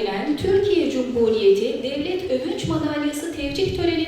düzenlenen Türkiye Cumhuriyeti Devlet Övünç Madalyası tevcih törenine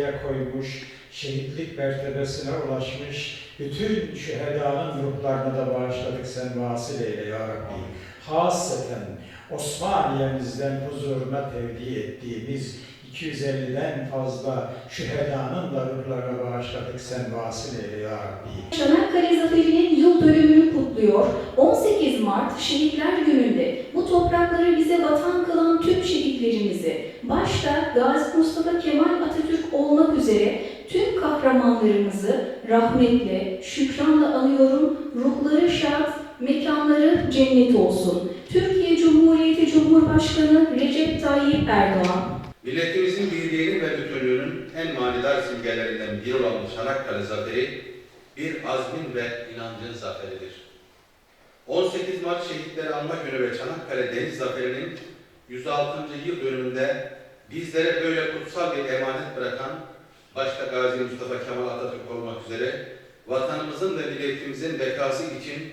ortaya koymuş, şehitlik mertebesine ulaşmış, bütün şühedanın ruhlarına da bağışladık sen vasıl eyle ya Rabbi. Hasreten Osmaniye'mizden huzuruna tevdi ettiğimiz 250'den fazla şühedanın da ruhlarına bağışladık sen vasıl eyle ya Rabbi. Çanakkale Zaferi'nin yıl dönümünü kutluyor. 18 Mart Şehitler Günü'nde bu toprakları bize vatan kılan tüm şehitlerimizi, başta Gazi Mustafa Kemal Atatürk olmak üzere tüm kahramanlarımızı rahmetle, şükranla anıyorum. Ruhları şad, mekanları cennet olsun. Türkiye Cumhuriyeti Cumhurbaşkanı Recep Tayyip Erdoğan. Milletimizin birliğinin ve bütünlüğünün en manidar simgelerinden biri olan Çanakkale Zaferi, bir azmin ve inancın zaferidir. 18 Mart Şehitleri Anma Günü ve Çanakkale Deniz Zaferi'nin 106. yıl dönümünde bizlere böyle kutsal bir emanet bırakan başta Gazi Mustafa Kemal Atatürk olmak üzere vatanımızın ve milletimizin bekası için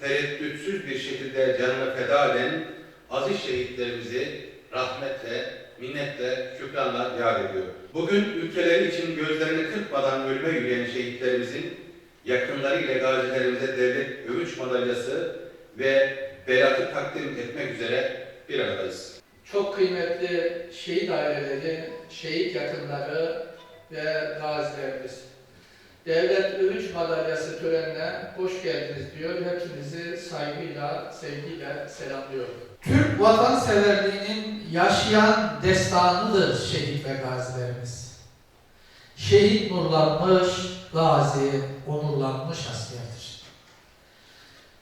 tereddütsüz bir şekilde canını feda eden aziz şehitlerimizi rahmetle, minnetle, şükranla yad ediyor. Bugün ülkeleri için gözlerini kırpmadan ölüme yürüyen şehitlerimizin yakınlarıyla gazilerimize devlet övünç madalyası ve beratı takdim etmek üzere bir aradayız. Çok kıymetli şehit aileleri, şehit yakınları ve gazilerimiz. Devlet Övünç Madalyası törenine hoş geldiniz diyor. Hepinizi saygıyla, sevgiyle selamlıyorum. Türk vatanseverliğinin yaşayan destanıdır şehit ve gazilerimiz. Şehit nurlanmış, gazi onurlanmış askerdir.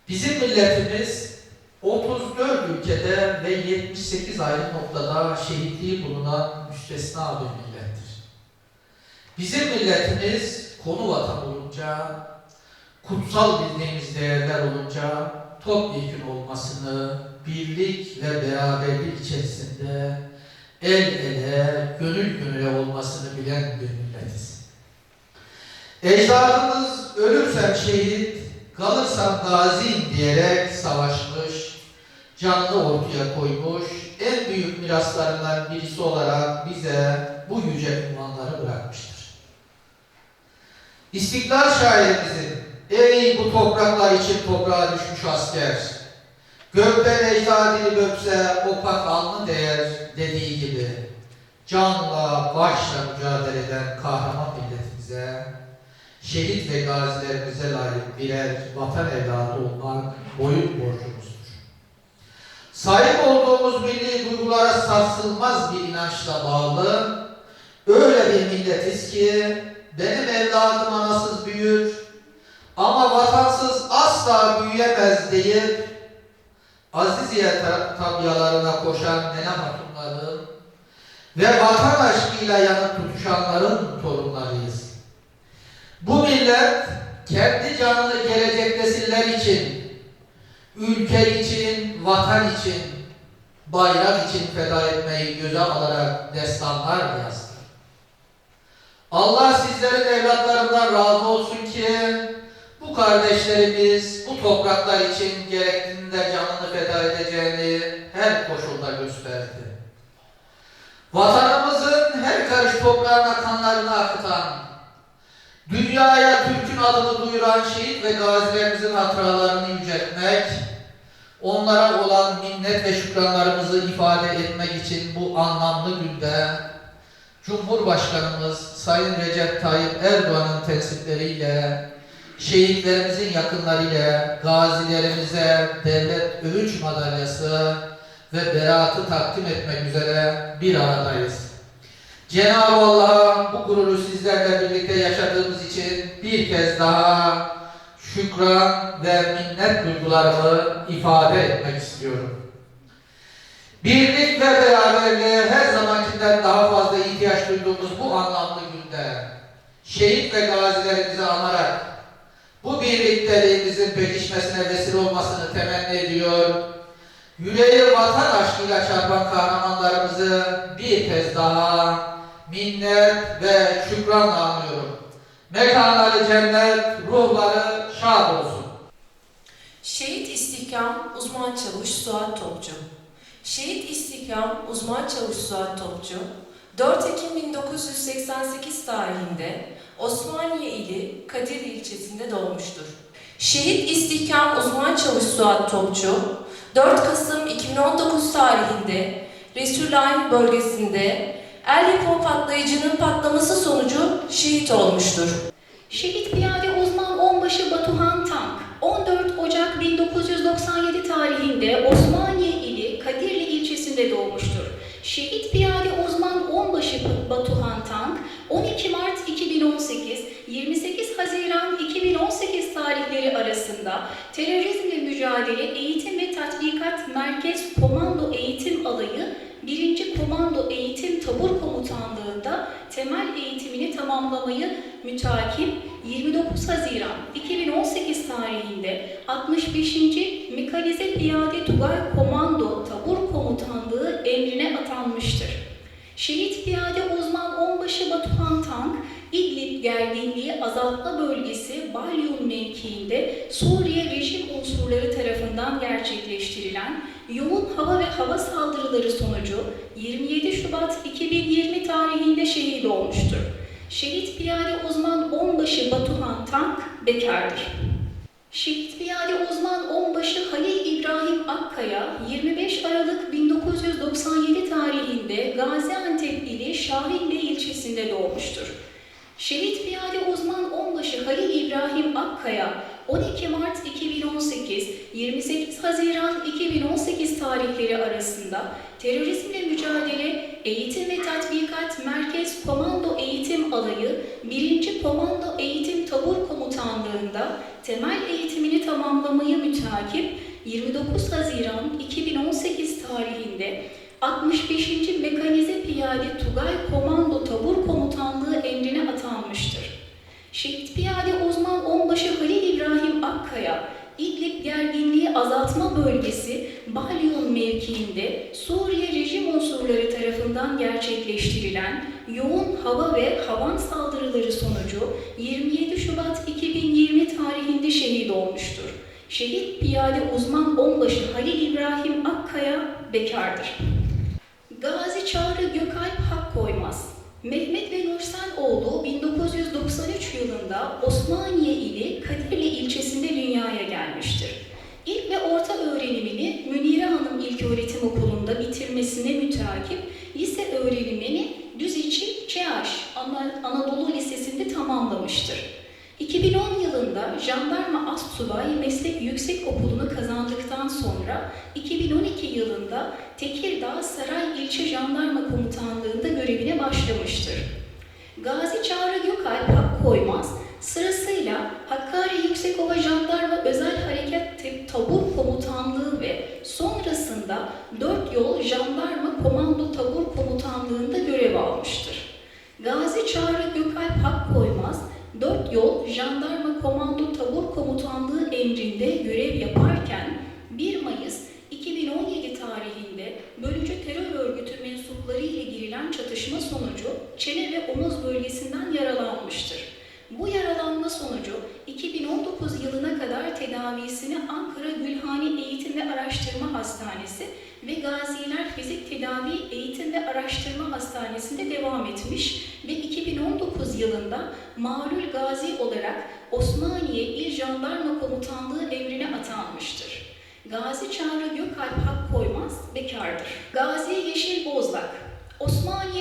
Bizim milletimiz 34 ülkede ve 78 ayrı noktada şehitliği bulunan müstesna bir millettir. Bizim milletimiz konu vatan olunca, kutsal bildiğimiz değerler olunca topyekun olmasını birlik ve beraberlik içerisinde el ele, gönül gönüle olmasını bilen bir milletiz. Ecdadımız ölürsem şehit, kalırsam gaziyim diyerek savaşmış, canını ortaya koymuş, en büyük miraslarından birisi olarak bize bu yüce ünvanları bırakmıştır. İstiklal şairimizin, ey bu topraklar için toprağa düşmüş asker, gökten ecdadini öpse o pak alnı değer dediği gibi, canla başla mücadele eden kahraman milletimize, şehit ve gazilerimize layık birer vatan evladı olmak boyun borcumuzdur. Sahip olduğumuz milli duygulara sarsılmaz bir inançla bağlı, öyle bir milletiz ki benim evladım anasız büyür ama vatansız asla büyüyemez deyip Aziziye ta- tabyalarına koşan nene hatunların ve vatan aşkıyla yanıp tutuşanların torunlarıyız. Bu millet kendi canını gelecek nesiller için, ülke için, vatan için, bayrak için feda etmeyi göze alarak destanlar yazdı. Allah sizlerin evlatlarından razı olsun ki bu kardeşlerimiz bu topraklar için gerektiğinde canını feda edeceğini her koşulda gösterdi. Vatanımızın her karış toprağına kanlarını akıtan, dünyaya Türk'ün adını duyuran şehit ve gazilerimizin hatıralarını yüceltmek, onlara olan minnet ve şükranlarımızı ifade etmek için bu anlamlı günde Cumhurbaşkanımız Sayın Recep Tayyip Erdoğan'ın tensipleriyle şehitlerimizin yakınlarıyla gazilerimize devlet övünç madalyası ve beratı takdim etmek üzere bir aradayız. Cenab-ı Allah'a bu gururu sizlerle birlikte yaşadığımız için bir kez daha şükran ve minnet duygularımı ifade etmek istiyorum. Birlik ve beraberliğe her zamankinden daha fazla ihtiyaç duyduğumuz bu anlamlı günde şehit ve gazilerimizi anarak bu birlikteliğimizin pekişmesine vesile olmasını temenni ediyor. Yüreği vatan aşkıyla çarpan kahramanlarımızı bir kez daha minnet ve şükranla anıyorum. Mekanları cennet, ruhları şad olsun. Şehit İstihkam Uzman Çavuş Suat Topçu Şehit İstihkam Uzman Çavuş Suat Topçu 4 Ekim 1988 tarihinde Osmaniye ili Kadir ilçesinde doğmuştur. Şehit İstihkam Uzman Çavuş Suat Topçu 4 Kasım 2019 tarihinde Resulayn bölgesinde el yapımı patlayıcının patlaması sonucu şehit olmuştur. Şehit piyade uzman onbaşı Batuhan Tank, 14 Ocak 1997 tarihinde Osmaniye ili Kadirli ilçesinde doğmuştur. Şehit piyade uzman onbaşı Batuhan Tank, 12 Mart 2018, 28 Haziran 2018 tarihleri arasında terörizmle mücadele eğitim ve tatbikat merkez komando eğitim alayı 1. Komando Eğitim Tabur Komutanlığı'nda temel eğitimini tamamlamayı mütakip 29 Haziran 2018 tarihinde 65. Mekanize Piyade Tugay Komando Tabur Komutanlığı emrine atanmıştır. Şehit Piyade Uzman Onbaşı Batuhan Tank, İdlib gerginliği azaltma bölgesi Balyum mevkiinde Suriye rejim unsurları tarafından gerçekleştirilen yoğun hava ve hava saldırıları sonucu 27 Şubat 2020 tarihinde şehit olmuştur. Şehit piyade uzman onbaşı Batuhan Tank bekardır. Şehit piyade uzman onbaşı Halil İbrahim Akkaya 25 Aralık 1997 tarihinde Gaziantep ili Şahinbey ilçesinde doğmuştur. Şehit piyade uzman onbaşı Halil İbrahim Akkaya 12 Mart 2018, 28 Haziran 2018 tarihleri arasında terörizmle mücadele eğitim ve tatbikat merkez komando eğitim alayı 1. Komando Eğitim Tabur Komutanlığında temel eğitimini tamamlamayı mütakip 29 Haziran 2018 tarihinde 65. Mekanize Piyade Tugay Komando Tabur Komutanlığı emrine atanmıştır. Şehit Piyade Uzman Onbaşı Halil İbrahim Akkaya, İdlib gerginliği azaltma bölgesi Balyon mevkiinde Suriye rejim unsurları tarafından gerçekleştirilen yoğun hava ve havan saldırıları sonucu 27 Şubat 2020 tarihinde şehit olmuştur. Şehit Piyade Uzman Onbaşı Halil İbrahim Akkaya bekardır. Gazi Çağrı Gökalp Hakkoymaz Mehmet ve Nursel oğlu 1993 yılında Osmaniye ili Kadirli ilçesinde dünyaya gelmiştir. İlk ve orta öğrenimini Münire Hanım İlköğretim Okulu'nda bitirmesine mütakip lise öğrenimini Düziçi ÇEAŞ Ana- Anadolu Lisesi'nde tamamlamıştır. 2010 yılında Jandarma Astsubay Meslek Yüksek Okulu'nu kazandıktan sonra 2012 yılında Tekirdağ Saray İlçe Jandarma Komutanlığı'nda görevine başlamıştır. Gazi Çağrı Gökalp Hakkoymaz sırasıyla Hakkari Yüksekova Jandarma Özel Harekat Tabur Komutanlığı ve sonrasında Dört Yol Jandarma Komando Tabur Komutanlığı'nda görev almıştır. Gazi Çağrı Gökalp Hakkoymaz, Dört Yol Jandarma Komando Tabur Komutanlığı emrinde görev yaparken 1 Mayıs 2017 tarihinde bölücü terör örgütü mensupları ile girilen çatışma sonucu çene ve omuz bölgesinden yaralanmıştır. Bu yaralanma sonucu 2019 yılına kadar tedavisini Ankara Gülhane Eğitim ve Araştırma Hastanesi ve Gaziler Fizik Tedavi Eğitim ve Araştırma Hastanesi'nde devam etmiş ve 2019 yılında Mağlul Gazi olarak Osmaniye İl Jandarma Komutanlığı emrine atanmıştır. Gazi Çağrı Gökalp Hakkoymaz bekardır. Gazi Yeşil Bozlak Osmaniye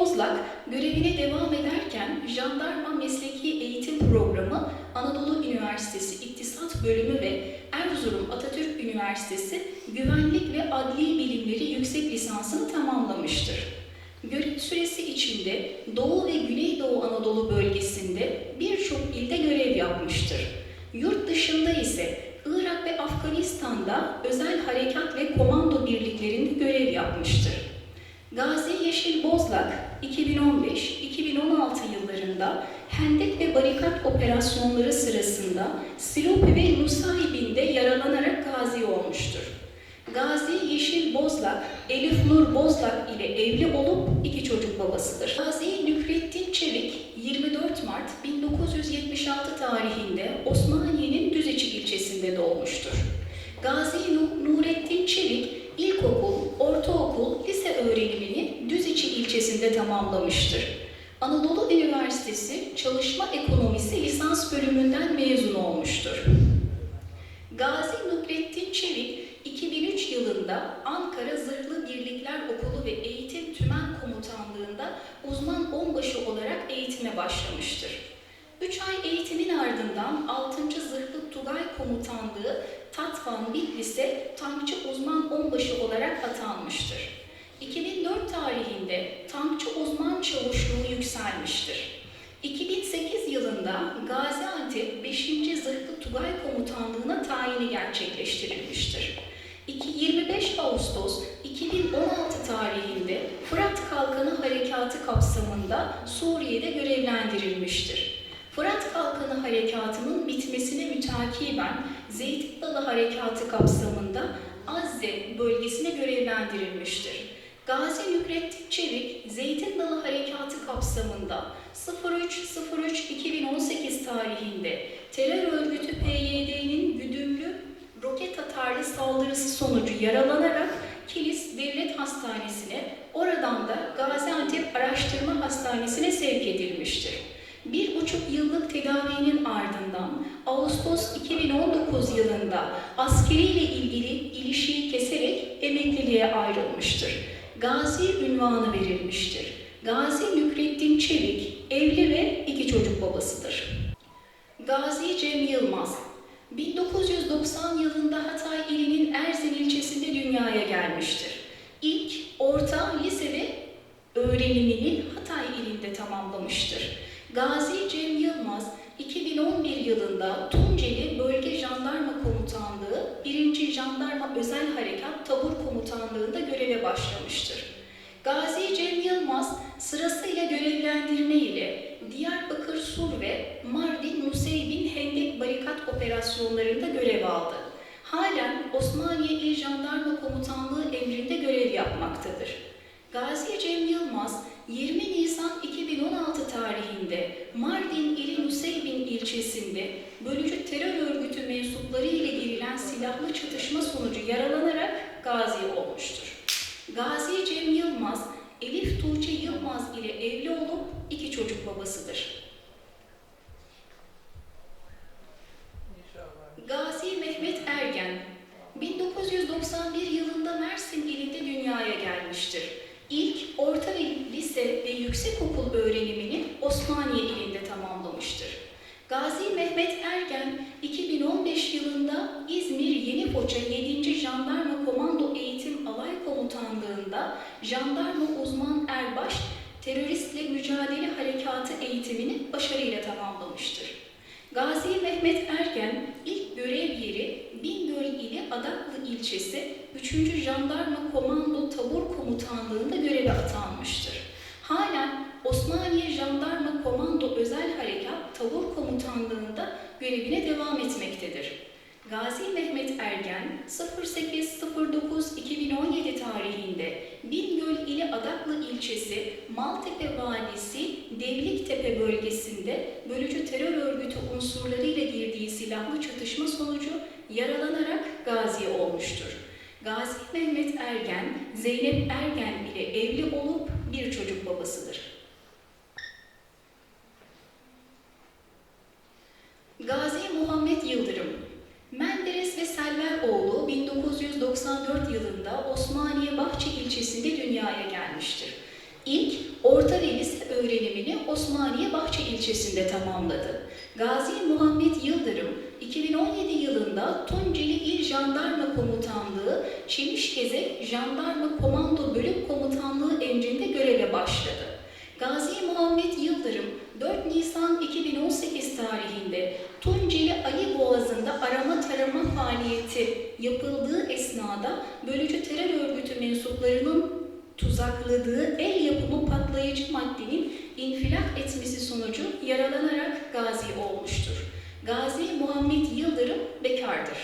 Bozlak görevine devam ederken Jandarma Mesleki Eğitim Programı Anadolu Üniversitesi İktisat Bölümü ve Erzurum Atatürk Üniversitesi Güvenlik ve Adli Bilimleri Yüksek Lisansını tamamlamıştır. Görev süresi içinde Doğu ve Güneydoğu Anadolu bölgesinde birçok ilde görev yapmıştır. Yurt dışında ise Irak ve Afganistan'da özel harekat ve komando birliklerinde görev yapmıştır. Gazi Yeşil Bozlak 2015-2016 yıllarında Hendek ve Barikat operasyonları sırasında Silopi ve Nusaybin'de yaralanarak gazi olmuştur. Gazi Yeşil Bozlak, Elif Nur Bozlak ile evli olup iki çocuk babasıdır. Gazi Nükrettin Çevik, 24 Mart 1976 tarihinde Osmaniye'nin Düzeci ilçesinde doğmuştur. Gazi Nu- Nurettin Çevik, ilkokul, ortaokul, lise öğrenimini Düzeci ilçesinde tamamlamıştır. Anadolu Üniversitesi Çalışma Ekonomisi lisans bölümünden mezun olmuştur. Gazi Nukrettin Çevik, 2003 yılında Ankara Zırhlı Birlikler Okulu ve Eğitim Tümen Komutanlığı'nda uzman onbaşı olarak eğitime başlamıştır. 3 ay eğitimin ardından 6. Zırhlı Tugay Komutanlığı Tatvan Bitlis'e tankçı uzman onbaşı olarak atanmıştır. 2004 tarihinde tankçı uzman çavuşluğu yükselmiştir. 2008 yılında Gaziantep 5. Zırhlı Tugay Komutanlığı'na tayini gerçekleştirilmiştir. 2 25 Ağustos 2016 tarihinde Fırat Kalkanı Harekatı kapsamında Suriye'de görevlendirilmiştir. Fırat Kalkanı Harekatı'nın bitmesine mütakiben Zeytin Dalı Harekatı kapsamında Azze bölgesine görevlendirilmiştir. Gazi Nükrettin Çevik, Zeytin Dalı Harekatı kapsamında 03.03.2018 tarihinde terör örgütü PYD'nin güdümlü roket atarlı saldırısı sonucu yaralanarak Kilis Devlet Hastanesi'ne, oradan da Gaziantep Araştırma Hastanesi'ne sevk edilmiştir. Bir buçuk yıllık tedavinin ardından Ağustos 2019 yılında askeriyle ilgili ilişiği keserek emekliliğe ayrılmıştır. Gazi ünvanı verilmiştir. Gazi Nükrettin Çevik, evli ve iki çocuk babasıdır. Gazi Cem Yılmaz, 1990 yılında Hatay ilinin Erzin ilçesinde dünyaya gelmiştir. İlk, orta, lise ve öğrenimini Hatay ilinde tamamlamıştır. Gazi Cem Yılmaz, 2011 yılında Tunceli Bölge Jandarma Komutanlığı 1. Jandarma Özel Harekat Tabur Komutanlığı'nda göreve başlamıştır. Gazi Cem Yılmaz sırasıyla görevlendirme ile Diyarbakır Sur ve Mardin Nusaybin Hendek Barikat operasyonlarında görev aldı. Halen Osmaniye İl Jandarma Komutanlığı emrinde görev yapmaktadır. Gazi Cem Yılmaz 20 Nisan 2016 tarihinde Mardin ili Nusaybin ilçesinde bölücü terör örgütü mensupları ile girilen silahlı çatışma sonucu yaralanarak gazi olmuştur. Gazi Cem Yılmaz, Elif Tuğçe Yılmaz ile evli olup iki çocuk babasıdır. Gazi Mehmet Ergen, 1991 yılında Mersin ilinde dünyaya gelmiştir. İlk orta ve lise ve yüksekokul öğrenimini Osmaniye ilinde tamamlamıştır. Gazi Mehmet Ergen 2015 yılında İzmir Yeni Foça 7. Jandarma Komando Eğitim Alay Komutanlığı'nda Jandarma Uzman Erbaş Teröristle Mücadele Harekatı eğitimini başarıyla tamamlamıştır. Gazi Mehmet Ergen ilk görev yeri Bingöl ili Adaklı ilçesi 3. Jandarma Komando Komutanlığı'nda göreve atanmıştır. Halen Osmaniye Jandarma Komando Özel Harekat Tabur Komutanlığı'nda görevine devam etmektedir. Gazi Mehmet Ergen 08.09.2017 tarihinde Bingöl ili Adaklı ilçesi Maltepe Valisi Devliktepe bölgesinde bölücü terör örgütü unsurlarıyla girdiği silahlı çatışma sonucu yaralanarak gazi olmuştur. Gazi Mehmet Ergen, Zeynep Ergen ile evli olup bir çocuk babasıdır. Gazi Muhammed Yıldırım Menderes ve Selveroğlu 1994 yılında Osmaniye Bahçe ilçesinde dünyaya gelmiştir. İlk orta ve lise öğrenimini Osmaniye Bahçe ilçesinde tamamladı. Gazi Muhammed Yıldırım 2017 yılında Tunceli İl Jandarma Komutanlığı Çemişgezek Jandarma Komando Bölük Komutanlığı emrinde göreve başladı. Gazi Muhammed Yıldırım 4 Nisan 2018 tarihinde Tunceli Ali Boğazı'nda arama tarama faaliyeti yapıldığı esnada bölücü terör örgütü mensuplarının tuzakladığı el yapımı patlayıcı maddenin infilak etmesi sonucu yaralanarak gazi olmuştur. Gazi Muhammed Yıldırım bekardır.